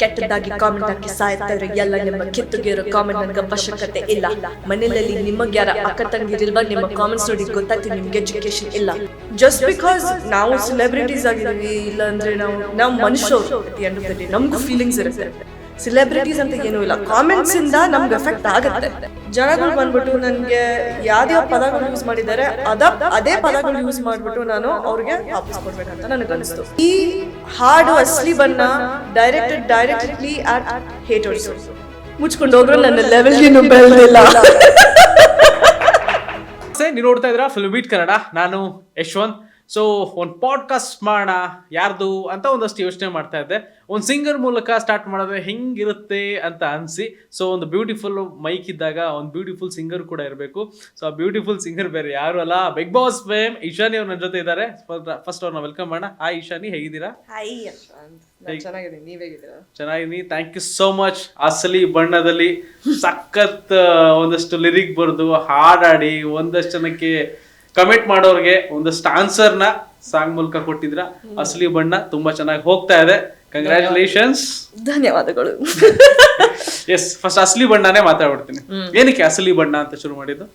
ಕೆಟ್ಟದಾಗಿ ಕಾಮೆಂಟ್ ಹಾಕಿ ಸಾಯ್ತಾರೆ ಎಲ್ಲ ನಿಮ್ಮ ಕಿತ್ತುಗಿರೋ ಕಾಮೆಂಟ್ ನನಗೆ ಅವಶ್ಯಕತೆ ಇಲ್ಲ. ಮನೆಯಲ್ಲಿ ನಿಮಗೆ ಯಾರ ಅಕ್ಕ ತಂಗಿರಿಲ್ವಾ ನಿಮ್ಮ ಕಾಮೆಂಟ್ಸ್ ನೋಡಿ ಗೊತ್ತಾಗ್ತಿ ನಿಮ್ಗೆ ಎಜುಕೇಶನ್ ಇಲ್ಲ. ಜಸ್ಟ್ ಬಿಕಾಸ್ ನಾವು ಸೆಲೆಬ್ರಿಟೀಸ್ ಆಗಿದ್ದೀವಿ ಇಲ್ಲ ಅಂದ್ರೆ ನಾವು ನಾವು ಮನುಷ್ಯರು ನಮಗೂ ಫೀಲಿಂಗ್ಸ್ ಇರುತ್ತೆ. ಸೆಲೆಬ್ರಿಟೀಸ್ ಅಂತ ಏನೂ ಇಲ್ಲ. ಕಾಮೆಂಟ್ಸ್ ಇಂದ ನಮ್ಗೆ ಎಫೆಕ್ಟ್ ಆಗುತ್ತೆ. ಜನಗಳು ಬಂದ್ಬಿಟ್ಟು ನನಗೆ ಯಾವ್ಯಾವ ಪದಗಳು ಯೂಸ್ ಮಾಡಿದ್ದಾರೆ, ಅದ ಅದೇ ಪದಗಳು ಯೂಸ್ ಮಾಡ್ಬಿಟ್ಟು ನಾನು ಅವ್ರಿಗೆ ವಾಪಸ್ ಕೊಡ್ಬೇಕಂತ ನನಗೆ ಅನಿಸ್ತು. ಈ ಹಾಡು ಅಸ್ಲಿ ಬಣ್ಣ ಡೈರೆಕ್ಟೆಡ್ ಡೈರೆಕ್ಟ್ಲಿ ಆಟ್ ಹೇಟರ್ಸ್ ಮುಚ್ಕೊಂಡು ಹೋಗ್ರು ನನ್ನ ಲೆವೆಲ್ ಏನು ಬೆಳೆದಿಲ್ಲ. ನೀವು ನೋಡ್ತಾ ಇದ್ರ ಫಿಲ್ಮ್ ಬೀಟ್ ಕನ್ನಡ. ನಾನು ಯಶವಂತ್. ಸೊ ಒಂದು ಪಾಡ್ಕಾಸ್ಟ್ ಮಾಡೋಣ ಯಾರ್ದು ಅಂತ ಒಂದಷ್ಟು ಯೋಚನೆ ಮಾಡ್ತಾ ಇದ್ದೆ. ಒಂದು ಸಿಂಗರ್ ಮೂಲಕ ಸ್ಟಾರ್ಟ್ ಮಾಡಿದ್ರೆ ಹೆಂಗಿರುತ್ತೆ ಅಂತ ಅನಿಸಿ. ಸೊ ಒಂದು ಬ್ಯೂಟಿಫುಲ್ ಮೈಕ್ ಇದ್ದಾಗ ಒಂದು ಬ್ಯೂಟಿಫುಲ್ ಸಿಂಗರ್ ಕೂಡ ಇರಬೇಕು. ಸೊ ಆ ಬ್ಯೂಟಿಫುಲ್ ಸಿಂಗರ್ ಬೇರೆ ಯಾರು ಅಲ್ಲ. ಬಿಗ್ ಬಾಸ್ ಫೇಮ್ ಇಶಾನಿ ಅವ್ರ ನನ್ನ ಜೊತೆ ಇದ್ದಾರೆ. ಫಸ್ಟ್ ಅವ್ರನ್ನ ವೆಲ್ಕಮ್ ಮಾಡೋಣ. ಇಶಾನಿ ಹಾಯ್ ನೀವ್ ಹೇಗಿದ್ದೀರಾ? ಚೆನ್ನಾಗಿದ್ದೀನಿ. ಥ್ಯಾಂಕ್ ಯು ಸೋ ಮಚ್ ಅಸಲಿ ಬಣ್ಣದಲ್ಲಿ ಸಖತ್ ಒಂದಷ್ಟು ಲಿರಿಕ್ ಬರೆದು ಹಾಡಾಡಿ ಒಂದಷ್ಟು ಜನಕ್ಕೆ ಕಮೆಂಟ್ ಮಾಡೋರ್ಗೆ ಒಂದಷ್ಟು ಆನ್ಸರ್ನ ಸಾಂಗ್ ಮೂಲಕ ಕೊಟ್ಟಿದ್ರ. ಅಸಲಿ ಬಣ್ಣ ತುಂಬಾ ಚೆನ್ನಾಗಿ ಹೋಗ್ತಾ ಇದೆ. ಕಂಗ್ರ್ಯಾಚುಲೇಷನ್ಸ್ ಧನ್ಯವಾದಗಳು. ಎಸ್ ಫಸ್ಟ್ ಅಸಲಿ ಬಣ್ಣನೇ ಮಾತಾಡ್ಬಿಡ್ತೀನಿ. ಏನಕ್ಕೆ ಅಸಲಿ ಬಣ್ಣ ಅಂತ ಶುರು ಮಾಡಿದ್ದು?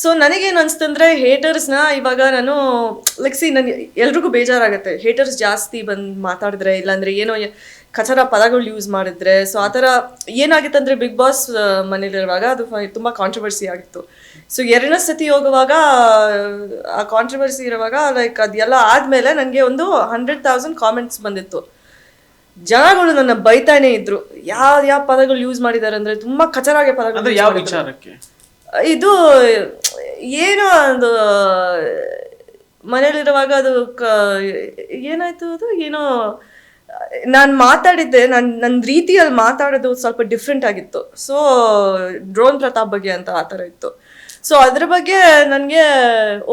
ಸೊ ನನಗೇನು ಅನಿಸ್ತಂದ್ರೆ ಹೇಟರ್ಸ್ನ ಇವಾಗ ನಾನು ಲೈಕ್ ಸಿ ನನಗೆ ಎಲ್ರಿಗೂ ಬೇಜಾರಾಗುತ್ತೆ. ಹೇಟರ್ಸ್ ಜಾಸ್ತಿ ಬಂದು ಮಾತಾಡಿದ್ರೆ ಇಲ್ಲಾಂದ್ರೆ ಏನೋ ಕಚರ ಪದಗಳು ಯೂಸ್ ಮಾಡಿದ್ರೆ ಸೊ ಆ ಥರ ಏನಾಗಿತ್ತು ಅಂದರೆ ಬಿಗ್ ಬಾಸ್ ಮನೇಲಿರುವಾಗ ಅದು ತುಂಬ ಕಾಂಟ್ರವರ್ಸಿ ಆಗಿತ್ತು. ಸೊ ಎರಡನೇ ಸತಿ ಹೋಗುವಾಗ ಆ ಕಾಂಟ್ರವರ್ಸಿ ಇರುವಾಗ ಲೈಕ್ ಅದೆಲ್ಲ ಆದಮೇಲೆ ನನಗೆ ಒಂದು ಹಂಡ್ರೆಡ್ ತೌಸಂಡ್ ಕಾಮೆಂಟ್ಸ್ ಬಂದಿತ್ತು. ಜನಗಳು ನನ್ನ ಬೈತಾನೆ ಇದ್ರು. ಯಾವ ಯಾವ ಪದಗಳು ಯೂಸ್ ಮಾಡಿದ್ದಾರೆ ಅಂದರೆ ತುಂಬ ಕಚರಾಗೆ ಪದಗಳು ಯಾವ ವಿಚಾರಕ್ಕೆ? ಇದು ಏನೋ ಒಂದು ಮನೇಲಿರುವಾಗ ಅದು ಕ- ಏನಾಯ್ತು ಅದು? ಏನೋ ನಾನು ಮಾತಾಡಿದ್ದೆ ನನ್ನ ನನ್ನ ರೀತಿಯಲ್ಲಿ ಮಾತಾಡೋದು ಸ್ವಲ್ಪ ಡಿಫ್ರೆಂಟ್ ಆಗಿತ್ತು. ಸೊ ಡ್ರೋನ್ ಪ್ರತಾಪ್ ಬಗ್ಗೆ ಅಂತ ಆ ಥರ ಇತ್ತು. ಸೊ ಅದ್ರ ಬಗ್ಗೆ ನನಗೆ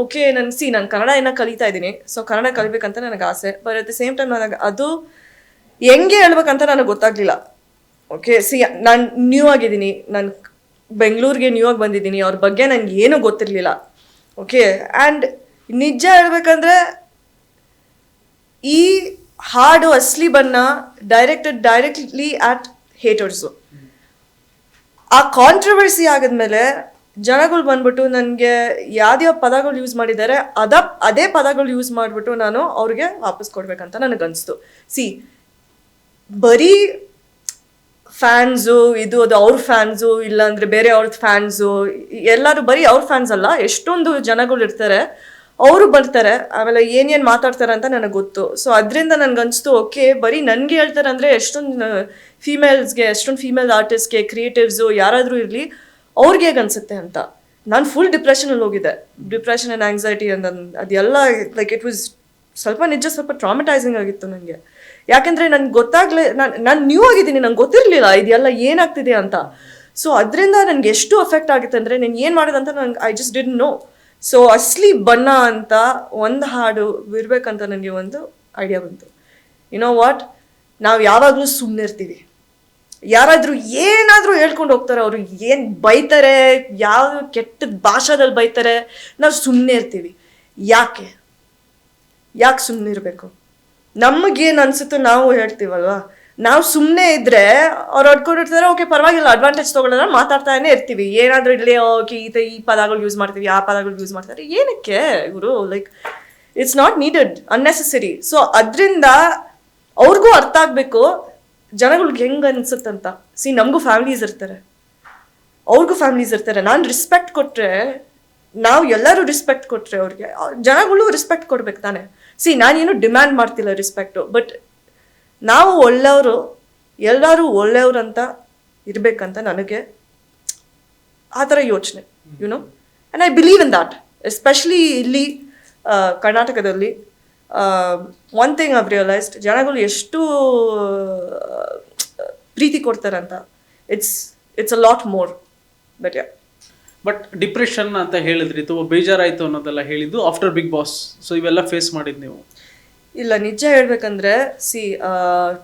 ಓಕೆ ನನ್ನ ಸಿ ನಾನು ಕನ್ನಡ ಏನೋ ಕಲಿತಾ ಇದ್ದೀನಿ. ಸೊ ಕನ್ನಡ ಕಲಿಬೇಕಂತ ನನಗೆ ಆಸೆ. But at the same time ನನಗೆ ಅದು ಹೆಂಗೆ ಹೇಳ್ಬೇಕಂತ ನನಗೆ ಗೊತ್ತಾಗ್ಲಿಲ್ಲ. ಓಕೆ ಸಿ ನಾನು ನ್ಯೂ ಆಗಿದ್ದೀನಿ. ನಾನು ಬೆಂಗಳೂರಿಗೆ ನ್ಯೂ ಆಗಿ ಬಂದಿದ್ದೀನಿ. ಅವ್ರ ಬಗ್ಗೆ ನನಗೆ ಏನೂ ಗೊತ್ತಿರಲಿಲ್ಲ. ಓಕೆ ಆ್ಯಂಡ್ ನಿಜ ಹೇಳ್ಬೇಕಂದ್ರೆ ಈ ಹಾಡು ಅಸ್ಲಿ ಬಣ್ಣ ಡೈರೆಕ್ಟೆಡ್ ಡೈರೆಕ್ಟ್ಲಿ ಆಟ್ ಹೇಟರ್ಸು ಆ ಕಾಂಟ್ರವರ್ಸಿ ಆಗಿದ್ಮೇಲೆ ಜನಗಳು ಬಂದ್ಬಿಟ್ಟು ನನಗೆ ಯಾವ್ದ್ಯಾವ ಪದಗಳು ಯೂಸ್ ಮಾಡಿದ್ದಾರೆ ಅದ, ಅದೇ ಪದಗಳು ಯೂಸ್ ಮಾಡಿಬಿಟ್ಟು ನಾನು ಅವ್ರಿಗೆ ವಾಪಸ್ ಕೊಡ್ಬೇಕಂತ ನನಗನ್ನಿಸ್ತು ಸಿ ಬರೀ ಫ್ಯಾನ್ಸು ಇದು, ಅದು ಅವ್ರ ಫ್ಯಾನ್ಸು ಇಲ್ಲಾಂದ್ರೆ ಬೇರೆ ಅವ್ರದ್ದು ಫ್ಯಾನ್ಸು ಎಲ್ಲರೂ ಬರೀ ಅವ್ರ ಫ್ಯಾನ್ಸ್ ಅಲ್ಲ, ಎಷ್ಟೊಂದು ಜನಗಳು ಇರ್ತಾರೆ ಅವರು ಬರ್ತಾರೆ, ಆಮೇಲೆ ಏನೇನು ಮಾತಾಡ್ತಾರೆ ಅಂತ ನನಗೆ ಗೊತ್ತು. ಸೊ ಅದರಿಂದ ನನಗನ್ಸ್ತು ಓಕೆ, ಬರೀ ನನಗೆ ಹೇಳ್ತಾರೆ ಅಂದರೆ ಎಷ್ಟೊಂದು ಫೀಮೇಲ್ಸ್ಗೆ ಎಷ್ಟೊಂದು ಫೀಮೇಲ್ ಆರ್ಟಿಸ್ಟ್ಗೆ ಕ್ರಿಯೇಟಿವ್ಸು ಯಾರಾದರೂ ಇರಲಿ, ಅವ್ರಿಗೆ ಹೇಗೆ ಅನ್ಸುತ್ತೆ ಅಂತ. ನಾನು ಫುಲ್ ಡಿಪ್ರೆಷನಲ್ಲಿ ಹೋಗಿದ್ದೆ ಡಿಪ್ರೆಷನ್ ಆ್ಯಂಡ್ ಆಂಗ್ಸೈಟಿ ಅಂತ ಅದೆಲ್ಲ ಲೈಕ್ ಇಟ್ ವಾಸ್ ಸ್ವಲ್ಪ ನಿಜ, ಸ್ವಲ್ಪ ಟ್ರಾಮಟೈಸಿಂಗ್ ಆಗಿತ್ತು ನನಗೆ ಯಾಕೆಂದ್ರೆ ನನ್ಗೆ ಗೊತ್ತಾಗ್ಲೇ, ನಾನು ನಾನು ನ್ಯೂ ಆಗಿದ್ದೀನಿ, ನಂಗೆ ಗೊತ್ತಿರಲಿಲ್ಲ, ಇದೆಲ್ಲ ಏನಾಗ್ತಿದೆ ಅಂತ. ಸೊ ಅದರಿಂದ ನನಗೆ ಎಷ್ಟು ಅಫೆಕ್ಟ್ ಆಗುತ್ತೆ ಅಂದರೆ, ನೀನು ಏನು ಮಾಡೋದಂತ ನಂಗೆ I just did know so ಅಸ್ಲಿ ಬಣ್ಣ ಅಂತ ಒಂದು ಹಾಡು ಇರಬೇಕಂತ ನನಗೆ ಒಂದು ಐಡಿಯಾ ಬಂತು ನೋ ವಾಟ್ ನಾವು ಯಾವಾಗಲೂ ಸುಮ್ಮನೆ ಇರ್ತೀವಿ. ಯಾರಾದರೂ ಏನಾದರೂ ಹೇಳ್ಕೊಂಡು ಹೋಗ್ತಾರೆ, ಅವರು ಏನು ಬೈತಾರೆ, ಯಾವ ಕೆಟ್ಟ ಭಾಷಾದಲ್ಲಿ ಬೈತಾರೆ, ನಾವು ಸುಮ್ಮನೆ ಇರ್ತೀವಿ. ಯಾಕೆ? ಯಾಕೆ ಸುಮ್ಮನೆ ಇರಬೇಕು? ನಮಗೇನು ಅನಿಸುತ್ತೋ ನಾವು ಹೇಳ್ತೀವಲ್ವಾ? ನಾವು ಸುಮ್ಮನೆ ಇದ್ರೆ ಅವ್ರು ಹೊಡ್ಕೊಂಡಿರ್ತಾರೆ ಓಕೆ ಪರವಾಗಿಲ್ಲ ಅಡ್ವಾಂಟೇಜ್ ತೊಗೊಳ್ಳೋಣ ಮಾತಾಡ್ತಾನೆ ಇರ್ತೀವಿ. ಏನಾದರೂ ಇಲ್ಲಿ ಓಕೆ ಈ ಈ ಪದಗಳು ಯೂಸ್ ಮಾಡ್ತೀವಿ, ಆ ಪದಗಳು ಯೂಸ್ ಮಾಡ್ತಾರೆ. ಏನಕ್ಕೆ ಇವರು like it's not needed unnecessary so ಅದರಿಂದ ಅವ್ರಿಗೂ ಅರ್ಥ ಆಗಬೇಕು, ಜನಗಳಿಗೆ ಹೆಂಗೆ ಅನ್ಸುತ್ತಂತ. ಸಿ ನಮಗೂ ಫ್ಯಾಮಿಲೀಸ್ ಇರ್ತಾರೆ. ಅವ್ರಿಗೂ ಫ್ಯಾಮಿಲೀಸ್ ಇರ್ತಾರೆ. ನಾನು ರಿಸ್ಪೆಕ್ಟ್ ಕೊಟ್ಟರೆ ನಾವು ಎಲ್ಲರೂ ರಿಸ್ಪೆಕ್ಟ್ ಕೊಟ್ಟರೆ ಅವ್ರಿಗೆ ಅವ್ರ್ ಜನಗಳು ರಿಸ್ಪೆಕ್ಟ್ ಕೊಡ್ಬೇಕು ತಾನೆ. ಸಿ ನಾನೇನು ಡಿಮ್ಯಾಂಡ್ ಮಾಡ್ತಿಲ್ಲ ರಿಸ್ಪೆಕ್ಟು ಬಟ್ ನಾವು ಒಳ್ಳೆಯವರು, ಎಲ್ಲರೂ ಒಳ್ಳೆಯವ್ರು ಅಂತ ಇರಬೇಕಂತ ನನಗೆ ಆ ಥರ ಯೋಚನೆ you know and I believe in that especially ಇಲ್ಲಿ ಕರ್ನಾಟಕದಲ್ಲಿ ಒನ್ ಥಿಂಗ್ ಐವ್ ರಿಯಲೈಸ್ಡ್ ಜನಗಳು ಎಷ್ಟು ಪ್ರೀತಿ ಕೊಡ್ತಾರಂತ it's it's a lot more but yeah but depression ಅಂತ ಹೇಳಿದ್ರಿ, ತುಂಬ ಬೇಜಾರಾಯಿತು ಅನ್ನೋದೆಲ್ಲ ಹೇಳಿದ್ದು ಆಫ್ಟರ್ ಬಿಗ್ ಬಾಸ್ ಸೊ ಇವೆಲ್ಲ ಫೇಸ್ ಮಾಡಿದ್ದು ನೀವು. ಇಲ್ಲ ನಿಜ ಹೇಳ್ಬೇಕಂದ್ರೆ ಸಿ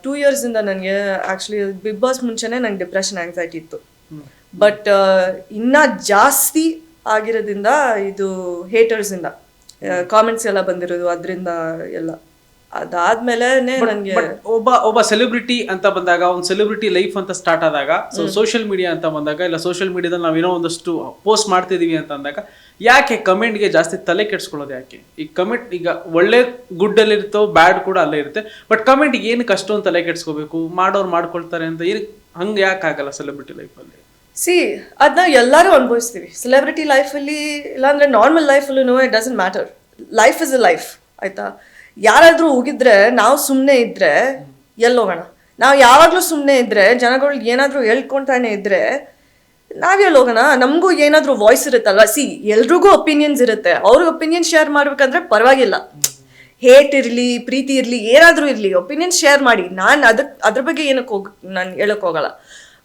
ಟೂ ಇಯರ್ಸಿಂದ ನನಗೆ ಆ್ಯಕ್ಚುಲಿ ಬಿಗ್ ಬಾಸ್ ಮುಂಚೆನೇ ನಂಗೆ ಡಿಪ್ರೆಷನ್ ಆಂಗ್ಸೈಟಿ ಇತ್ತು. ಬಟ್ ಇನ್ನ ಜಾಸ್ತಿ ಆಗಿರೋದ್ರಿಂದ ಇದು ಹೇಟರ್ಸಿಂದ ಕಾಮೆಂಟ್ಸ್ ಎಲ್ಲ ಬಂದಿರೋದು ಅದರಿಂದ ಎಲ್ಲ. ಅದಾದ್ಮೇಲೆ ನನ್ಗೆ ಒಬ್ಬ ಒಬ್ಬ ಸೆಲೆಬ್ರಿಟಿ ಅಂತ ಬಂದಾಗ ಒಂದು ಸೆಲೆಬ್ರಿಟಿ ಲೈಫ್ ಅಂತ ಸ್ಟಾರ್ಟ್ ಆದಾಗ ಸೊ ಸೋಷಿಯಲ್ ಮೀಡಿಯಾ ಅಂತ ಬಂದಾಗ ಇಲ್ಲ ಸೋಷಿಯಲ್ ಮೀಡಿಯಾದಲ್ಲಿ ನಾವೇನೋ ಒಂದಷ್ಟು ಪೋಸ್ಟ್ ಮಾಡ್ತಿದೀವಿ ಅಂತ ಅಂದಾಗ ಯಾಕೆ ಕಮೆಂಟ್ಗೆ ಜಾಸ್ತಿ ತಲೆ ಕೆಡ್ಸ್ಕೊಳ್ಳೋದು ಯಾಕೆ? ಈ ಕಮೆಂಟ್ ಈಗ ಒಳ್ಳೆ ಗುಡ್ ಅಲ್ಲಿ ಇರುತ್ತೋ ಬ್ಯಾಡ್ ಕೂಡ ಅಲ್ಲೇ ಇರುತ್ತೆ ಬಟ್ ಕಮೆಂಟ್ ಏನಕ್ಕೆ ಅಷ್ಟೊಂದು ತಲೆ ಕೆಡ್ಸ್ಕೋಬೇಕು? ಮಾಡೋರು ಮಾಡ್ಕೊಳ್ತಾರೆ ಅಂತ ಏನು ಹಂಗೆ ಯಾಕೆ ಆಗಲ್ಲ ಸೆಲೆಬ್ರಿಟಿ ಲೈಫಲ್ಲಿ ಸಿ ಅದನ್ನ ಎಲ್ಲರೂ ಅನುಭವಿಸ್ತೀವಿ. ಸೆಲೆಬ್ರಿಟಿ ಲೈಫಲ್ಲಿ ಇಲ್ಲಾಂದ್ರೆ normal ಲೈಫಲ್ಲೂ it doesn't matter life is a life ಆಯ್ತಾ? ಯಾರಾದ್ರೂ ಹೋಗಿದ್ರೆ ನಾವು ಸುಮ್ಮನೆ ಇದ್ರೆ ಎಲ್ಲೋಗೋಣ ನಾವು ಯಾವಾಗಲೂ ಸುಮ್ಮನೆ ಇದ್ರೆ, ಜನಗಳು ಏನಾದರೂ ಹೇಳ್ಕೊತಾನೆ ಇದ್ರೆ ನಾವೆಲ್ಲಿ ಹೋಗೋಣ? ನಮಗೂ ಏನಾದರೂ ವಾಯ್ಸ್ ಇರುತ್ತಲ್ವ? ಸಿ, ಎಲ್ರಿಗೂ ಒಪಿನಿಯನ್ಸ್ ಇರುತ್ತೆ. ಅವ್ರಿಗೆ ಒಪಿನಿಯನ್ ಶೇರ್ ಮಾಡಬೇಕಂದ್ರೆ ಪರವಾಗಿಲ್ಲ. ಹೇಟ್ ಇರಲಿ, ಪ್ರೀತಿ ಇರಲಿ, ಏನಾದರೂ ಇರಲಿ ಒಪಿನಿಯನ್ ಶೇರ್ ಮಾಡಿ. ನಾನು ಅದಕ್ಕೆ ಅದ್ರ ಬಗ್ಗೆ ಏನಕ್ಕೆ ಹೋಗಿ, ನಾನು ಹೇಳಕ್ ಹೋಗಲ್ಲ.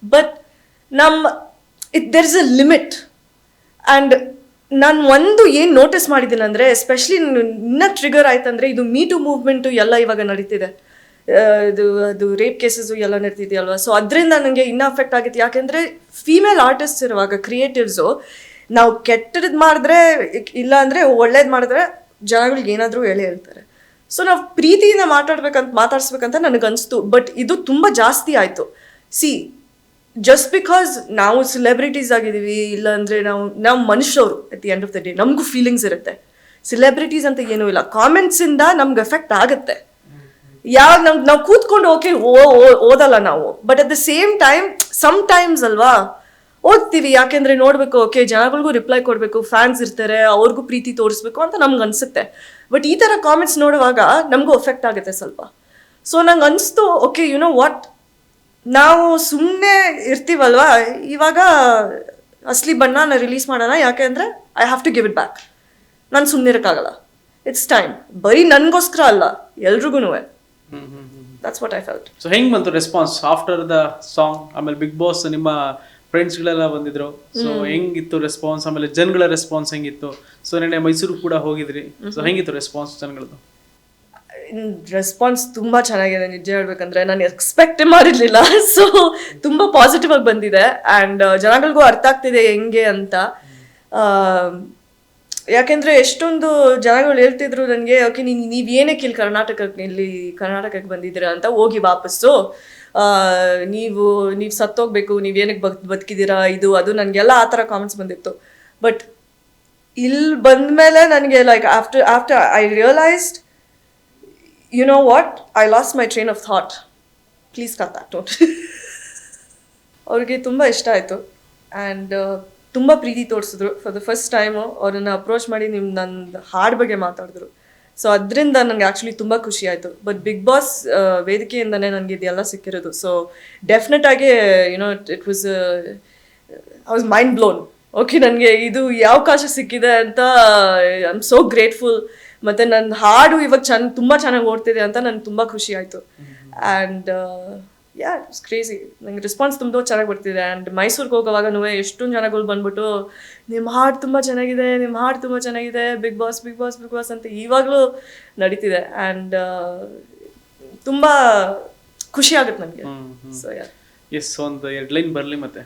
ಬಟ್ ನಮ್ಮ it there is a limit and ನಾನು ಒಂದು ಏನು ನೋಟಿಸ್ ಮಾಡಿದ್ದೀನಿ ಅಂದರೆ ಎಸ್ಪೆಷಲಿ ಇನ್ನ ಟ್ರಿಗರ್ ಆಯ್ತಂದ್ರೆ ಇದು ಮೀಟು ಮೂವ್ಮೆಂಟು ಎಲ್ಲ ಇವಾಗ ನಡೀತಿದೆ. ಇದು, ಅದು ರೇಪ್ ಕೇಸಸ್ಸು ಎಲ್ಲ ನಡೀತಿದೆಯಲ್ವಾ? ಸೊ ಅದರಿಂದ ನನಗೆ ಇನ್ನೂ ಅಫೆಕ್ಟ್ ಆಗಿತ್ತು. ಯಾಕೆಂದರೆ ಫೀಮೇಲ್ ಆರ್ಟಿಸ್ಟ್ ಇರುವಾಗ ಕ್ರಿಯೇಟಿವ್ಸು ನಾವು ಕೆಟ್ಟದ್ದು ಮಾಡಿದ್ರೆ, ಇಲ್ಲ ಅಂದರೆ ಒಳ್ಳೇದು ಮಾಡಿದ್ರೆ ಜನಗಳಿಗೆ ಏನಾದರೂ ಹೇಳಿ ಹೇಳ್ತಾರೆ. ಸೊ ನಾವು ಪ್ರೀತಿಯಿಂದ ಮಾತಾಡ್ಬೇಕಂತ ಮಾತಾಡ್ಸ್ಬೇಕಂತ ನನಗನ್ನಿಸ್ತು ಬಟ್ ಇದು ತುಂಬ ಜಾಸ್ತಿ ಆಯಿತು. ಸಿ ಜಸ್ಟ್ ಬಿಕಾಸ್ ನಾವು ಸೆಲೆಬ್ರಿಟೀಸ್ ಆಗಿದ್ದೀವಿ, ಇಲ್ಲಾಂದ್ರೆ ನಾವು ನಾವು ಮನುಷ್ಯರು at the end of the day ನಮಗೂ ಫೀಲಿಂಗ್ಸ್ ಇರುತ್ತೆ. ಸೆಲೆಬ್ರಿಟೀಸ್ ಅಂತ ಏನೂ ಇಲ್ಲ. ಕಾಮೆಂಟ್ಸಿಂದ ನಮ್ಗೆ ಎಫೆಕ್ಟ್ ಆಗುತ್ತೆ. ಯಾವಾಗ ನಮ್ಗೆ ನಾವು ಕೂತ್ಕೊಂಡು ಓಕೆ ಓದಲ್ಲ ನಾವು. But at the same time sometimes ಅಲ್ವಾ, ಓದ್ತೀವಿ. ಯಾಕೆಂದ್ರೆ ನೋಡಬೇಕು ಓಕೆ ಜನಗಳಿಗೂ ರಿಪ್ಲೈ ಕೊಡಬೇಕು ಫ್ಯಾನ್ಸ್ ಇರ್ತಾರೆ, ಅವ್ರಿಗೂ ಪ್ರೀತಿ ತೋರಿಸ್ಬೇಕು ಅಂತ ನಮ್ಗೆ ಅನಿಸುತ್ತೆ. ಬಟ್ ಈ ಥರ ಕಾಮೆಂಟ್ಸ್ ನೋಡುವಾಗ ನಮಗೂ ಎಫೆಕ್ಟ್ ಆಗುತ್ತೆ ಸ್ವಲ್ಪ. ಸೊ ನಂಗೆ ಅನಿಸ್ತು ಓಕೆ ಯು ನೋ ವಾಟ್ ನಾವು ಸುಮ್ಮನೆ ಇರ್ತೀವಲ್ವಾ? ಇವಾಗ ಅಸಲಿ ಬಣ್ಣನ ರಿಲೀಸ್ ಮಾಡೋಣ. ಯಾಕೆ ಅಂದರೆ I have to give it back ನಾನು ಸುಮ್ಮನೆ ಇರೋಕ್ಕಾಗಲ್ಲ. ಇಟ್ಸ್ ಟೈಮ್ ಬರೀ ನನಗೋಸ್ಕರ ಅಲ್ಲ ಎಲ್ರಿಗೂ that's what I felt so ಹೆಂಗೆ ಬಂತು ರೆಸ್ಪಾನ್ಸ್ ಆಫ್ಟರ್ ದ ಸಾಂಗ್ ಆಮೇಲೆ ಬಿಗ್ ಬಾಸ್ ನಿಮ್ಮ ಫ್ರೆಂಡ್ಸ್ಗಳೆಲ್ಲ ಬಂದಿದ್ರು. ಸೊ ಹೆಂಗಿತ್ತು ರೆಸ್ಪಾನ್ಸ್ ಆಮೇಲೆ ಜನಗಳ ರೆಸ್ಪಾನ್ಸ್ ಹೆಂಗಿತ್ತು? ಸೊ ನೆನ್ನೆ ಮೈಸೂರು ಕೂಡ ಹೋಗಿದ್ರಿ. ಸೊ ಹೆಂಗಿತ್ತು ರೆಸ್ಪಾನ್ಸ್ ಜನಗಳದ್ದು? ರೆಸ್ಪಾನ್ಸ್ ತುಂಬ ಚೆನ್ನಾಗಿದೆ ನಿಜ ಹೇಳ್ಬೇಕಂದ್ರೆ. ನಾನು ಎಕ್ಸ್ಪೆಕ್ಟ್ ಮಾಡಿರ್ಲಿಲ್ಲ. ಸೊ ತುಂಬ ಪಾಸಿಟಿವ್ ಆಗಿ ಬಂದಿದೆ. ಆ್ಯಂಡ್ ಜನಗಳಿಗೂ ಅರ್ಥ ಆಗ್ತಿದೆ ಹೆಂಗೆ ಅಂತ. ಆ, ಯಾಕೆಂದ್ರೆ ಎಷ್ಟೊಂದು ಜನಗಳು ಹೇಳ್ತಿದ್ರು ನನಗೆ ಓಕೆ ನೀನು ನೀವು ಏನಕ್ಕೆ ಇಲ್ಲಿ ಕರ್ನಾಟಕಕ್ಕೆ ಇಲ್ಲಿ ಕರ್ನಾಟಕಕ್ಕೆ ಬಂದಿದ್ದೀರಾ ಅಂತ ಹೋಗಿ ವಾಪಸ್ಸು. ನೀವು ನೀವು ಸತ್ತೋಗ್ಬೇಕು ನೀವು ಏನಕ್ಕೆ ಬದ್ ಬದುಕಿದ್ದೀರಾ ಇದು ಅದು ನನಗೆಲ್ಲ ಆ ಥರ ಕಾಮೆಂಟ್ಸ್ ಬಂದಿತ್ತು. ಬಟ್ ಇಲ್ಲಿ ಬಂದಮೇಲೆ ನನಗೆ like after after I realised you know what I lost my train of thought please cut that note. ಅವ್ರಿಗೆ ತುಂಬ ಇಷ್ಟ ಆಯಿತು. ಆ್ಯಂಡ್ ತುಂಬ ಪ್ರೀತಿ ತೋರಿಸಿದ್ರು. ಫಾರ್ ದ ಫಸ್ಟ್ ಟೈಮು ಅವ್ರನ್ನ ಅಪ್ರೋಚ್ ಮಾಡಿ ನಿಮ್ಮ ನನ್ನ ಹಾಡ್ ಬಗ್ಗೆ ಮಾತಾಡಿದ್ರು. ಸೊ ಅದರಿಂದ ನನಗೆ ಆ್ಯಕ್ಚುಲಿ ತುಂಬ ಖುಷಿ ಆಯಿತು. ಬಟ್ ಬಿಗ್ ಬಾಸ್ ವೇದಿಕೆಯಿಂದನೇ ನನಗೆ ಇದೆಲ್ಲ ಸಿಕ್ಕಿರೋದು. ಸೊ ಡೆಫಿನೆಟ್ ಆಗಿ you know it was I was mind blown okay ನನಗೆ ಇದು ಈ ಅವಕಾಶ ಸಿಕ್ಕಿದೆ ಅಂತ ಐ ಆಮ್ ಸೋ ಗ್ರೇಟ್ಫುಲ್ ಮತ್ತು ನನ್ನ ಹಾಡು ಇವಾಗ ಚೆನ್ನ ತುಂಬ ಚೆನ್ನಾಗಿ ಓಡ್ತಿದೆ ಅಂತ ನನ್ಗೆ ತುಂಬ ಖುಷಿ ಆಯ್ತು. ಆ್ಯಂಡ್ ಯಾ ಇಟ್ಸ್ ಕ್ರೇಜಿ ನಂಗೆ ರೆಸ್ಪಾನ್ಸ್ ತುಂಬ ಚೆನ್ನಾಗಿ ಬರ್ತಿದೆ. ಆ್ಯಂಡ್ ಮೈಸೂರಿಗೆ ಹೋಗೋವಾಗನೂ ಎಷ್ಟೊಂದು ಜನಗಳು ಬಂದ್ಬಿಟ್ಟು ನಿಮ್ಮ ಹಾಡು ತುಂಬ ಚೆನ್ನಾಗಿದೆ ನಿಮ್ಮ ಹಾಡು ತುಂಬ ಚೆನ್ನಾಗಿದೆ Bigg Boss Bigg Boss Bigg Boss ಅಂತ ಇವಾಗಲೂ ನಡೀತಿದೆ. ಆ್ಯಂಡ್ ತುಂಬ ಖುಷಿ ಆಗುತ್ತೆ ನನಗೆ. ಸೊ ಯಾ ಎಸ್ ಒಂದು ಎರಡು ಲೈನ್ ಬರಲಿ ಮತ್ತೆ.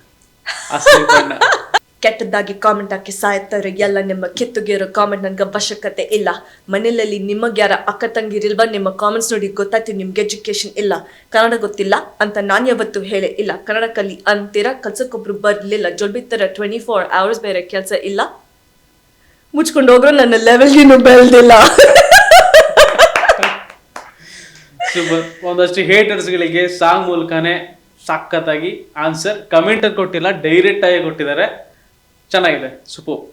ಕೆಟ್ಟದ್ದಾಗಿ ಕಾಮೆಂಟ್ ಹಾಕಿ ಸಾಯ್ತಾರೆ. ಎಲ್ಲ ನಿಮ್ಮ ಕೆತ್ತುಗಿರೋ ಕಾಮೆಂಟ್ ನನಗೆ ಅವಶ್ಯಕತೆ ಇಲ್ಲ. ಮನೆಯಲ್ಲಿ ನಿಮಗೆ ಯಾರ ಅಕ್ಕ ತಂಗಿರಿಲ್ವಾ ನಿಮ್ಮ ಕಾಮೆಂಟ್ಸ್ ನೋಡಿ ಗೊತ್ತಾಯ್ತು ನಿಮ್ಗೆ ಎಜುಕೇಶನ್ ಇಲ್ಲ. ಕನ್ನಡ ಗೊತ್ತಿಲ್ಲ ಅಂತ ನಾನು ಯಾವತ್ತೂ ಹೇಳಿ ಇಲ್ಲ. ಕನ್ನಡ ಕಲಿ ಅಂತೀರ, ಕಲ್ಸಕ್ಕೊಬ್ರು ಬರ್ಲಿಲ್ಲ. ಜೊಲ್ಬಿತ್ತರ ಟ್ವೆಂಟಿ ಫೋರ್ ಅವರ್ಸ್ ಬೇರೆ ಕೆಲಸ ಇಲ್ಲ. ಮುಚ್ಕೊಂಡು ಹೋಗ್ರು, ನನ್ನ ಲೆವೆಲ್ಗಿನ್ನು ಬೆಳೆದಿಲ್ಲ. ಒಂದಷ್ಟು ಹೇಟರ್ಸ್ಗಳಿಗೆ ಸಾಂಗ್ ಮೂಲಕನೇ ಸಖತ್ತಾಗಿ ಆನ್ಸರ್ ಕಮೆಂಟ್ ಕೊಟ್ಟಿಲ್ಲ ಡೈರೆಕ್ಟ್ ಆಗಿ ಕೊಟ್ಟಿದ್ದಾರೆ. ಚೆನ್ನಾಗಿದೆ ಸೂಪರ್